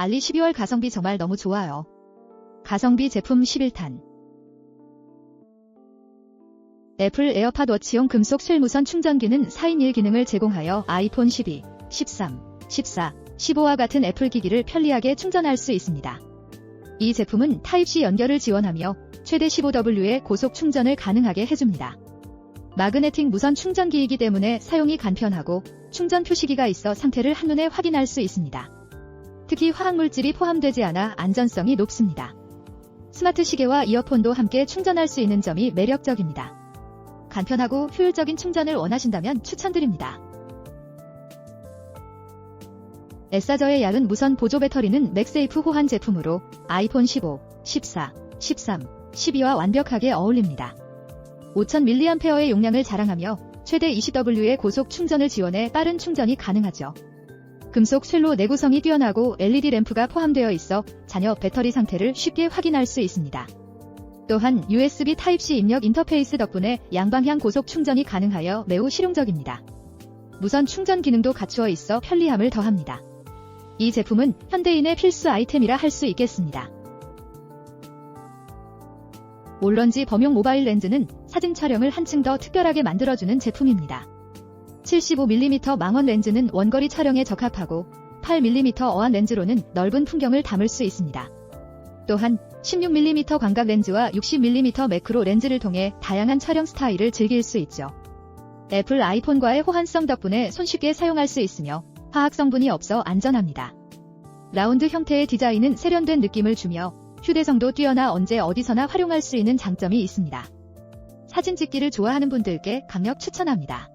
알리 12월 가성비 정말 너무 좋아요. 가성비 제품 11탄. 애플 에어팟 워치용 금속 쉘무선 충전기는 4인 1 기능을 제공하여 아이폰 12, 13, 14, 15와 같은 애플 기기를 편리하게 충전할 수 있습니다. 이 제품은 타입C 연결을 지원하며 최대 15W의 고속 충전을 가능하게 해줍니다. 마그네틱 무선 충전기이기 때문에 사용이 간편하고 충전 표시기가 있어 상태를 한눈에 확인할 수 있습니다. 특히 화학물질이 포함되지 않아 안전성이 높습니다. 스마트 시계와 이어폰도 함께 충전할 수 있는 점이 매력적입니다. 간편하고 효율적인 충전을 원하신다면 추천드립니다. 에싸저의 얇은 무선 보조 배터리는 맥세이프 호환 제품으로 아이폰 15, 14, 13, 12와 완벽하게 어울립니다. 5000mAh의 용량을 자랑하며 최대 20W의 고속 충전을 지원해 빠른 충전이 가능하죠. 금속 쉘로 내구성이 뛰어나고 LED 램프가 포함되어 있어 잔여 배터리 상태를 쉽게 확인할 수 있습니다. 또한 USB Type-C 입력 인터페이스 덕분에 양방향 고속 충전이 가능하여 매우 실용적입니다. 무선 충전 기능도 갖추어 있어 편리함을 더합니다. 이 제품은 현대인의 필수 아이템이라 할 수 있겠습니다. 올런지 범용 모바일 렌즈는 사진 촬영을 한층 더 특별하게 만들어주는 제품입니다. 75mm 망원 렌즈는 원거리 촬영에 적합하고 8mm 어안 렌즈로는 넓은 풍경을 담을 수 있습니다. 또한 16mm 광각 렌즈와 60mm 매크로 렌즈를 통해 다양한 촬영 스타일을 즐길 수 있죠. 애플 아이폰과의 호환성 덕분에 손쉽게 사용할 수 있으며 화학 성분이 없어 안전합니다. 라운드 형태의 디자인은 세련된 느낌을 주며 휴대성도 뛰어나 언제 어디서나 활용할 수 있는 장점이 있습니다. 사진 찍기를 좋아하는 분들께 강력 추천합니다.